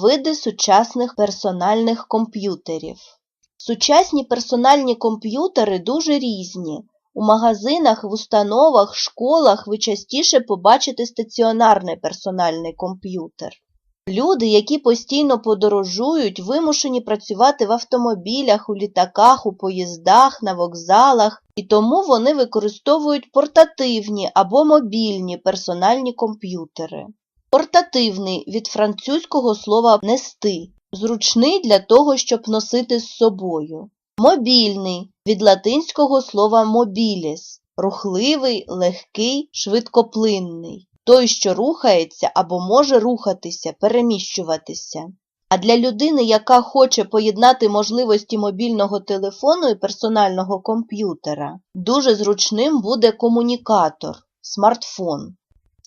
Види сучасних персональних комп'ютерів. Сучасні персональні комп'ютери дуже різні. У магазинах, в установах, школах ви частіше побачите стаціонарний персональний комп'ютер. Люди, які постійно подорожують, вимушені працювати в автомобілях, у літаках, у поїздах, на вокзалах, і тому вони використовують портативні або мобільні персональні комп'ютери. Портативний від французького слова нести, зручний для того, щоб носити з собою. Мобільний від латинського слова mobilis – рухливий, легкий, швидкоплинний, той, що рухається або може рухатися, переміщуватися. А для людини, яка хоче поєднати можливості мобільного телефону і персонального комп'ютера, дуже зручним буде комунікатор – смартфон.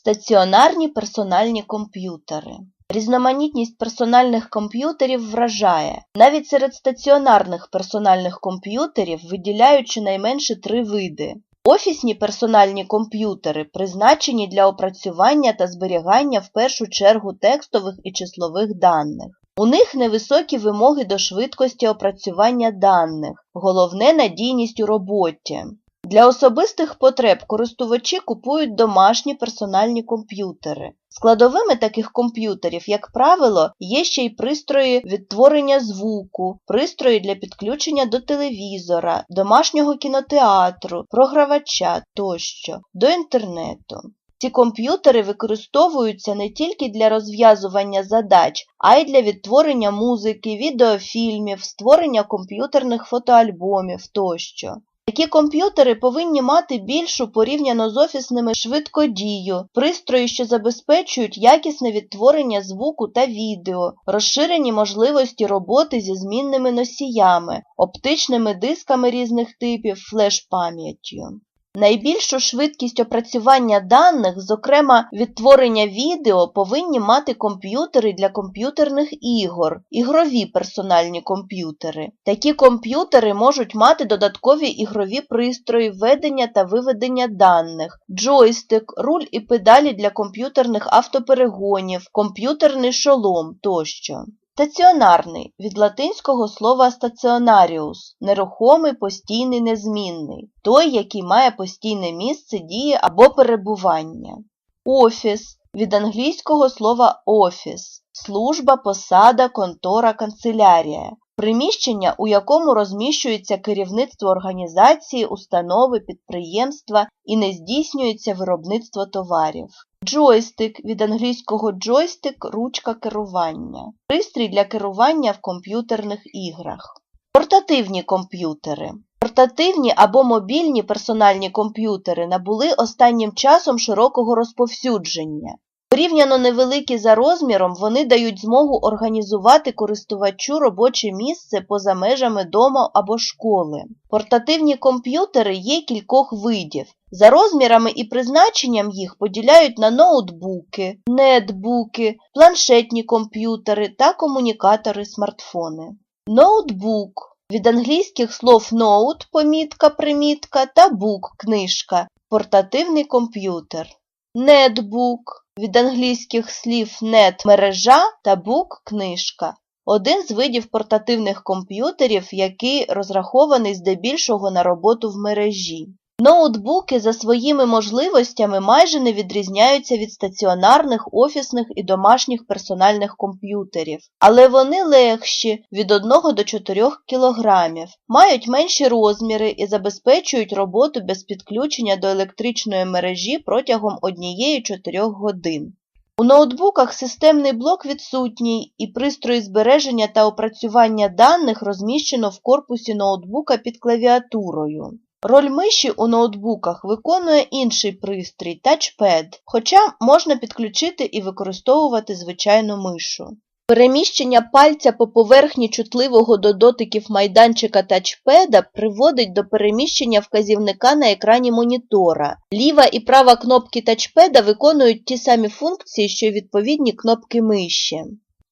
Стаціонарні персональні комп'ютери. Різноманітність персональних комп'ютерів вражає. Навіть серед стаціонарних персональних комп'ютерів виділяють щонайменше три види. Офісні персональні комп'ютери призначені для опрацювання та зберігання в першу чергу текстових і числових даних. У них невисокі вимоги до швидкості опрацювання даних, головне надійність у роботі. Для особистих потреб користувачі купують домашні персональні комп'ютери. Складовими таких комп'ютерів, як правило, є ще й пристрої відтворення звуку, пристрої для підключення до телевізора, домашнього кінотеатру, програвача тощо, до інтернету. Ці комп'ютери використовуються не тільки для розв'язування задач, а й для відтворення музики, відеофільмів, створення комп'ютерних фотоальбомів тощо. Такі комп'ютери повинні мати більшу порівняно з офісними швидкодію, пристрої, що забезпечують якісне відтворення звуку та відео, розширені можливості роботи зі змінними носіями, оптичними дисками різних типів, флеш-пам'яттю. Найбільшу швидкість опрацювання даних, зокрема відтворення відео, повинні мати комп'ютери для комп'ютерних ігор, ігрові персональні комп'ютери. Такі комп'ютери можуть мати додаткові ігрові пристрої введення та виведення даних, джойстик, руль і педалі для комп'ютерних автоперегонів, комп'ютерний шолом тощо. Стаціонарний від латинського слова стаціонаріус нерухомий, постійний, незмінний, той, який має постійне місце дії або перебування. Офіс від англійського слова офіс служба, посада, контора, канцелярія. Приміщення, у якому розміщується керівництво організації, установи, підприємства і не здійснюється виробництво товарів. Джойстик від англійського джойстик ручка керування. Пристрій для керування в комп'ютерних іграх. Портативні комп'ютери. Портативні або мобільні персональні комп'ютери набули останнім часом широкого розповсюдження. Порівняно невеликі за розміром, вони дають змогу організувати користувачу робоче місце поза межами дому або школи. Портативні комп'ютери є кількох видів. За розмірами і призначенням їх поділяють на ноутбуки, нетбуки, планшетні комп'ютери та комунікатори смартфони. Ноутбук від англійських слов note – помітка, примітка та book – книжка, портативний комп'ютер. Нетбук від англійських слів нет – мережа та бук – книжка. Один з видів портативних комп'ютерів, який розрахований здебільшого на роботу в мережі. Ноутбуки за своїми можливостями майже не відрізняються від стаціонарних, офісних і домашніх персональних комп'ютерів, але вони легші від 1 до 4 кг, мають менші розміри і забезпечують роботу без підключення до електричної мережі протягом 1-4 годин. У ноутбуках системний блок відсутній і пристрої збереження та опрацювання даних розміщено в корпусі ноутбука під клавіатурою. Роль миші у ноутбуках виконує інший пристрій тачпед, хоча можна підключити і використовувати звичайну мишу. Переміщення пальця по поверхні чутливого до дотиків майданчика тачпеда приводить до переміщення вказівника на екрані монітора. Ліва і права кнопки тачпеда виконують ті самі функції, що й відповідні кнопки миші.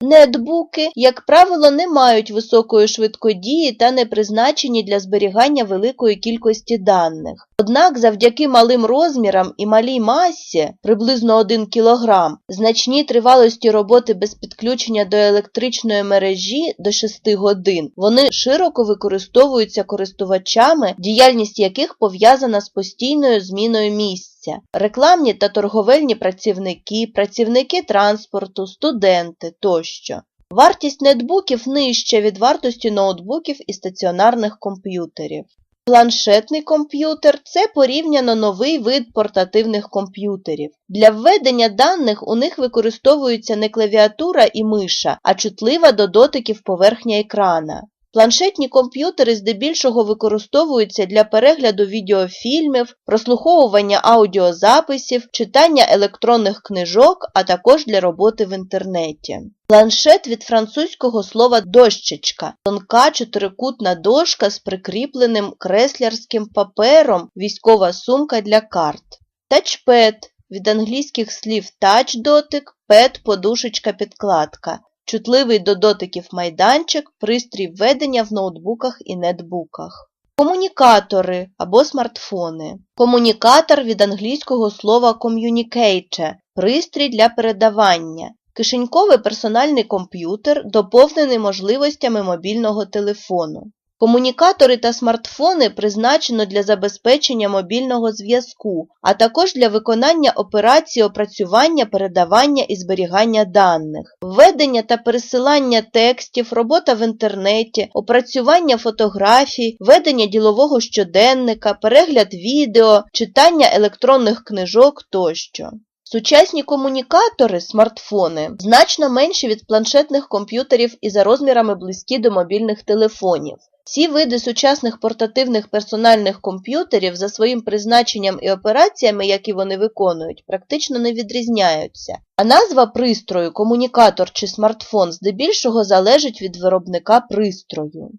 Нетбуки, як правило, не мають високої швидкодії та не призначені для зберігання великої кількості даних. Однак завдяки малим розмірам і малій масі, приблизно 1 кг, значній тривалості роботи без підключення до електричної мережі до 6 годин, вони широко використовуються користувачами, діяльність яких пов'язана з постійною зміною місця. Рекламні та торговельні працівники, працівники транспорту, студенти тощо. Вартість нетбуків нижча від вартості ноутбуків і стаціонарних комп'ютерів. Планшетний комп'ютер це порівняно новий вид портативних комп'ютерів. Для введення даних у них використовується не клавіатура і миша, а чутлива до дотиків поверхня екрана. Планшетні комп'ютери здебільшого використовуються для перегляду відеофільмів, прослуховування аудіозаписів, читання електронних книжок, а також для роботи в інтернеті. Планшет від французького слова дощечка тонка чотирикутна дошка з прикріпленим креслярським папером, військова сумка для карт. Тачпед від англійських слів touch дотик, пед подушечка підкладка. Чутливий до дотиків майданчик, пристрій введення в ноутбуках і нетбуках. Комунікатори або смартфони. Комунікатор від англійського слова communicator – пристрій для передавання. Кишеньковий персональний комп'ютер, доповнений можливостями мобільного телефону. Комунікатори та смартфони призначено для забезпечення мобільного зв'язку, а також для виконання операцій опрацювання, передавання і зберігання даних, введення та пересилання текстів, робота в інтернеті, опрацювання фотографій, ведення ділового щоденника, перегляд відео, читання електронних книжок тощо. Сучасні комунікатори, смартфони, значно менші від планшетних комп'ютерів і за розмірами близькі до мобільних телефонів. Ці види сучасних портативних персональних комп'ютерів за своїм призначенням і операціями, які вони виконують, практично не відрізняються. А назва пристрою, комунікатор чи смартфон здебільшого залежить від виробника пристрою.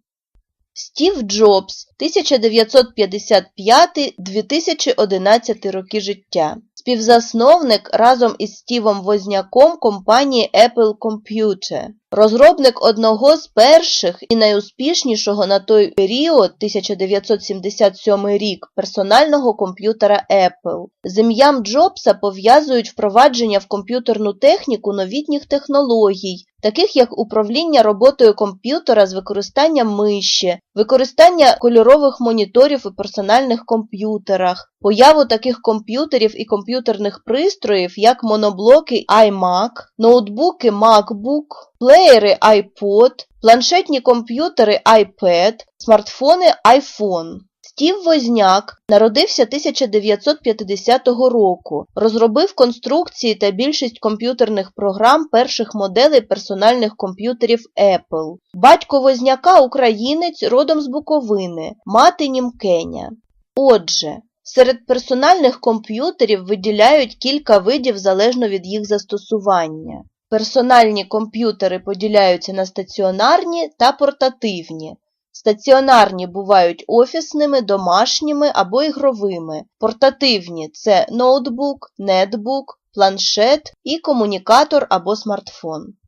Стів Джобс 1955-2011 роки життя. Співзасновник разом із Стівом Возняком компанії Apple Computer. Розробник одного з перших і найуспішнішого на той період 1977 рік персонального комп'ютера Apple. З ім'ям Джобса пов'язують впровадження в комп'ютерну техніку новітніх технологій, таких як управління роботою комп'ютера з використанням миші, використання кольорових моніторів у персональних комп'ютерах, появу таких комп'ютерів і комп'ютерних пристроїв, як моноблоки iMac, ноутбуки MacBook, плеєри iPod, планшетні комп'ютери iPad, смартфони iPhone. Стів Возняк народився 1950 року, розробив конструкції та більшість комп'ютерних програм перших моделей персональних комп'ютерів Apple. Батько Возняка – українець родом з Буковини, мати Німкеня. Отже, серед персональних комп'ютерів виділяють кілька видів залежно від їх застосування. Персональні комп'ютери поділяються на стаціонарні та портативні. Стаціонарні бувають офісними, домашніми або ігровими. Портативні це ноутбук, нетбук, планшет і комунікатор або смартфон.